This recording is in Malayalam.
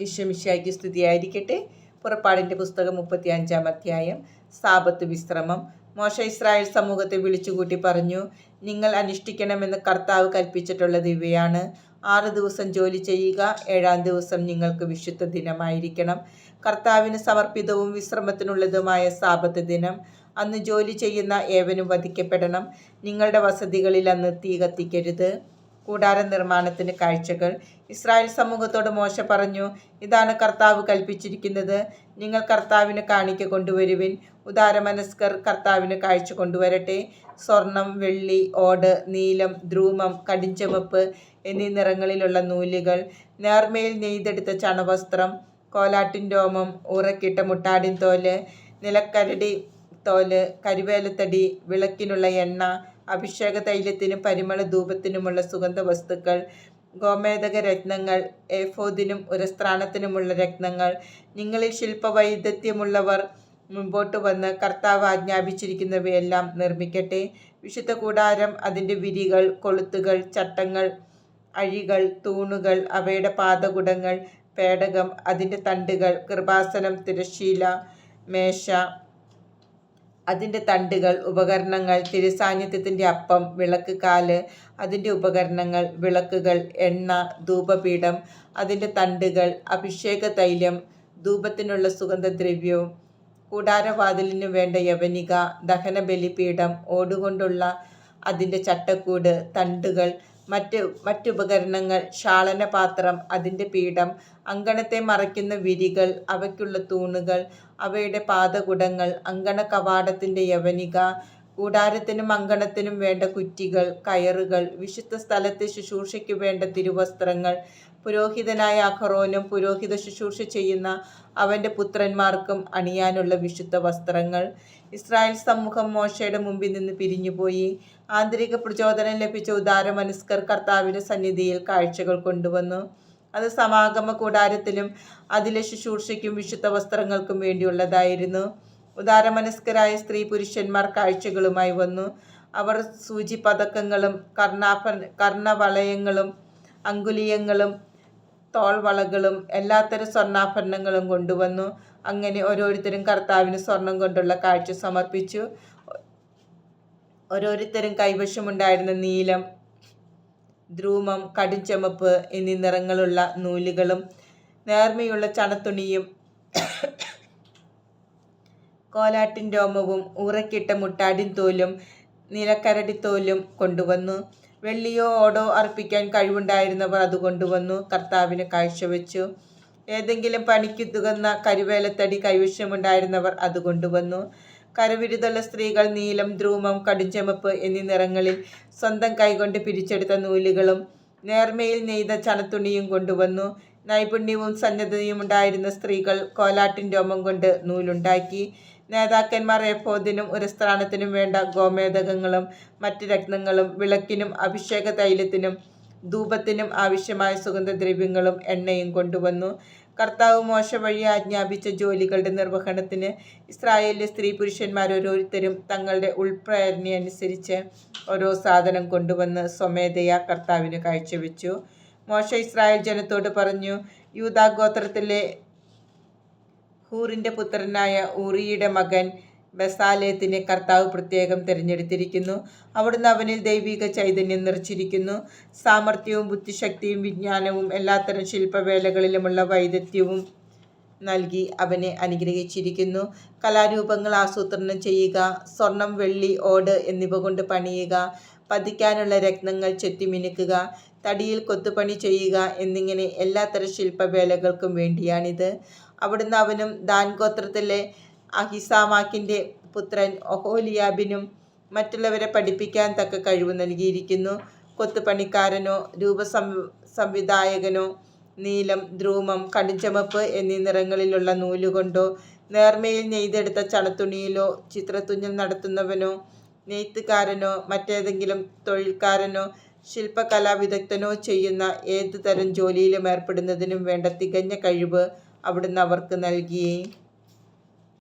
ഈശ്വമിശായിക്ക് സ്തുതിയായിരിക്കട്ടെ പുറപ്പാടിന്റെ പുസ്തകം മുപ്പത്തി അഞ്ചാം അധ്യായം. സാപത്ത് വിശ്രമം. മോശ ഇസ്രായേൽ സമൂഹത്തെ വിളിച്ചുകൂട്ടി പറഞ്ഞു നിങ്ങൾ അനുഷ്ഠിക്കണമെന്ന് കർത്താവ് കൽപ്പിച്ചിട്ടുള്ളത് ഇവയാണ് ആറ് ദിവസം ജോലി ചെയ്യുക ഏഴാം ദിവസം നിങ്ങൾക്ക് വിശുദ്ധ ദിനമായിരിക്കണം. കർത്താവിന് സമർപ്പിതവും വിശ്രമത്തിനുള്ളതുമായ സാപത്ത് ദിനം. അന്ന് ജോലി ചെയ്യുന്ന ഏവനും വധിക്കപ്പെടണം. നിങ്ങളുടെ വസതികളിൽ അന്ന് തീ കത്തിക്കരുത്. കൂടാര നിർമ്മാണത്തിന് കാഴ്ചകൾ. ഇസ്രായേൽ സമൂഹത്തോട് മോശ പറഞ്ഞു ഇതാണ് കർത്താവ് കൽപ്പിച്ചിരിക്കുന്നത്. നിങ്ങൾ കർത്താവിന് കാണിക്ക കൊണ്ടുവരുവിൻ. ഉദാരമനസ്കർ കർത്താവിന് കാഴ്ച കൊണ്ടുവരട്ടെ. സ്വർണം വെള്ളി ഓട് നീലം ധ്രൂമം കടിഞ്ചമപ്പ് എന്നീ നിറങ്ങളിലുള്ള നൂലുകൾ നേർമയിൽ നെയ്തെടുത്ത ചണവസ്ത്രം കോലാട്ടിൻ രോമം ഉറക്കിട്ട മുട്ടാടിൻ തോൽ നിലക്കരടി തോൽ കരുവേലത്തടി വിളക്കിനുള്ള എണ്ണ അഭിഷേക തൈലത്തിനും പരിമള ധൂപത്തിനുമുള്ള സുഗന്ധ വസ്തുക്കൾ ഗോമേതക രത്നങ്ങൾ ഏഫോദിനും ഉരസ്ത്രാണത്തിനുമുള്ള രത്നങ്ങൾ നിങ്ങളിൽ ശില്പവൈദഗ്ധ്യമുള്ളവർ മുമ്പോട്ട് വന്ന് കർത്താവ് ആജ്ഞാപിച്ചിരിക്കുന്നവയെല്ലാം നിർമ്മിക്കട്ടെ. വിശുദ്ധ കൂടാരം അതിന്റെ വിരികൾ കൊളുത്തുകൾ ചട്ടങ്ങൾ അഴികൾ തൂണുകൾ അവയുടെ പാതകുടങ്ങൾ പേടകം അതിന്റെ തണ്ടുകൾ കൃപാസനം തിരശീല മേശ അതിന്റെ തണ്ടുകൾ ഉപകരണങ്ങൾ തിരുസാന്നിധ്യത്തിന്റെ അപ്പം വിളക്ക് കാൽ അതിന്റെ ഉപകരണങ്ങൾ വിളക്കുകൾ എണ്ണ ധൂപപീഠം അതിന്റെ തണ്ടുകൾ അഭിഷേക തൈലം ധൂപത്തിനുള്ള സുഗന്ധദ്രവ്യവും കൂടാരവാതിലിനു വേണ്ട യവനിക ദഹനബലിപീഠം ഓടുകൊണ്ടുള്ള അതിന്റെ ചട്ടക്കൂട് തണ്ടുകൾ മറ്റ് മറ്റുപകരണങ്ങൾ ക്ഷാളനപാത്രം അതിന്റെ പീഠം അങ്കണത്തെ മറയ്ക്കുന്ന വിരികൾ അവയ്ക്കുള്ള തൂണുകൾ അവയുടെ പാദകുടങ്ങൾ അങ്കണ കവാടത്തിന്റെ യവനിക കൂടാരത്തിനും അങ്കണത്തിനും വേണ്ട കുറ്റികൾ കയറുകൾ വിശുദ്ധ സ്ഥലത്തെ ശുശ്രൂഷയ്ക്ക് വേണ്ട തിരുവസ്ത്രങ്ങൾ പുരോഹിതനായ അഹറോനും പുരോഹിത ശുശ്രൂഷ ചെയ്യുന്ന അവന്റെ പുത്രന്മാർക്കും അണിയാനുള്ള വിശുദ്ധ വസ്ത്രങ്ങൾ. ഇസ്രായേൽ സമൂഹം മോശയുടെ മുമ്പിൽ നിന്ന് പിരിഞ്ഞുപോയി. ആന്തരിക പ്രചോദനം ലഭിച്ച ഉദാരമനസ്കർ കർത്താവിന്റെ സന്നിധിയിൽ കാഴ്ചകൾ കൊണ്ടുവന്നു. അത് സമാഗമ കൂടാരത്തിലും അതിലെ ശുശ്രൂഷയ്ക്കും വിശുദ്ധ വസ്ത്രങ്ങൾക്കും വേണ്ടിയുള്ളതായിരുന്നു. ഉദാരമനസ്കരായ സ്ത്രീ പുരുഷന്മാർ കാഴ്ചകളുമായി വന്നു. അവർ സൂചി പതക്കങ്ങളും കർണവളയങ്ങളും അങ്കുലിയങ്ങളും തോൾവളകളും എല്ലാത്തരം സ്വർണാഭരണങ്ങളും കൊണ്ടുവന്നു. അങ്ങനെ ഓരോരുത്തരും കർത്താവിന് സ്വർണം കൊണ്ടുള്ള കാഴ്ച സമർപ്പിച്ചു. ഓരോരുത്തരും കൈവശമുണ്ടായിരുന്ന നീലം ധ്രൂമം കടുംചുമപ്പ് എന്നീ നിറങ്ങളുള്ള നൂലുകളും നേർമയുള്ള ചണത്തുണിയും കോലാട്ടിൻ രോമവും ഉറക്കിട്ട മുട്ടാടിൻ തോലും നിലക്കരടിത്തോലും കൊണ്ടുവന്നു. വെള്ളിയോ ഓടോ അർപ്പിക്കാൻ കഴിവുണ്ടായിരുന്നവർ അത് കൊണ്ടുവന്നു. കർത്താവിന് കാഴ്ചവെച്ചു. ഏതെങ്കിലും പണിക്കുതുകുന്ന കരുവേലത്തടി കൈവശമുണ്ടായിരുന്നവർ അത് കൊണ്ടുവന്നു. കരവിരുതുള്ള സ്ത്രീകൾ നീലം ധ്രൂമം കടുഞ്ചമപ്പ് എന്നീ നിറങ്ങളിൽ സ്വന്തം കൈകൊണ്ട് പിരിച്ചെടുത്ത നൂലുകളും നേർമയിൽ നെയ്ത ചണത്തുണിയും കൊണ്ടുവന്നു. നൈപുണ്യവും സന്നദ്ധതയും ഉണ്ടായിരുന്ന സ്ത്രീകൾ കോലാട്ടിൻ രോമം കൊണ്ട് നൂലുണ്ടാക്കി. നേതാക്കന്മാർ എഫോദിനും ഉരസ്ത്രാണത്തിനും വേണ്ട ഗോമേതകങ്ങളും മറ്റ് രത്നങ്ങളും വിളക്കിനും അഭിഷേക തൈലത്തിനും ധൂപത്തിനും ആവശ്യമായ സുഗന്ധദ്രവ്യങ്ങളും എണ്ണയും കൊണ്ടുവന്നു. കർത്താവ് മോശ വഴി ആജ്ഞാപിച്ച ജോലികളുടെ നിർവഹണത്തിന് ഇസ്രായേലിലെ സ്ത്രീ പുരുഷന്മാർ ഓരോരുത്തരും തങ്ങളുടെ ഉൾപ്രേരണയനുസരിച്ച് ഓരോ സാധനം കൊണ്ടുവന്ന് സ്വമേധയാ കർത്താവിന് കാഴ്ചവെച്ചു. മോശ ഇസ്രായേൽ ജനത്തോട് പറഞ്ഞു യൂതാഗോത്രത്തിലെ ഹൂറിന്റെ പുത്രനായ ഊറിയുടെ മകൻ ബസാലേത്തിനെ കർത്താവ് പ്രത്യേകം തിരഞ്ഞെടുത്തിരിക്കുന്നു. അവിടുന്ന് അവനിൽ ദൈവിക ചൈതന്യം നിറച്ചിരിക്കുന്നു. സാമർഥ്യവും ബുദ്ധിശക്തിയും വിജ്ഞാനവും എല്ലാത്തരം ശില്പവേലകളിലുമുള്ള വൈദഗ്ധ്യവും നൽകി അവനെ അനുഗ്രഹിച്ചിരിക്കുന്നു. കലാരൂപങ്ങൾ ആസൂത്രണം ചെയ്യുക സ്വർണം വെള്ളി ഓട് എന്നിവ കൊണ്ട് പണിയുക പതിക്കാനുള്ള രത്നങ്ങൾ ചെത്തിമിനുക്കുക തടിയിൽ കൊത്തുപണി ചെയ്യുക എന്നിങ്ങനെ എല്ലാത്തരം ശില്പവേലകൾക്കും വേണ്ടിയാണിത്. അവിടുന്ന് അവനും ദാൻ ഗോത്രത്തിലെ അഹിസാമാക്കിന്റെ പുത്രൻ ഒഹോലിയാബിനും മറ്റുള്ളവരെ പഠിപ്പിക്കാൻ തക്ക കഴിവ് നൽകിയിരിക്കുന്നു. കൊത്തുപണിക്കാരനോ രൂപസം സംവിധായകനോ നീലം ധ്രൂമം കടുംചമപ്പ് എന്നീ നിറങ്ങളിലുള്ള നൂലുകൊണ്ടോ നേർമയിൽ നെയ്തെടുത്ത ചണത്തുണിയിലോ ചിത്രത്തുന്നൽ നടത്തുന്നവനോ നെയ്ത്തുകാരനോ മറ്റേതെങ്കിലും തൊഴിൽക്കാരനോ ശില്പകലാ വിദഗ്ധനോ ചെയ്യുന്ന ഏതു തരം ജോലിയിലും ഏർപ്പെടുന്നതിനും വേണ്ട തികഞ്ഞ കഴിവ് അവിടുന്ന് അവർക്ക് നൽകി.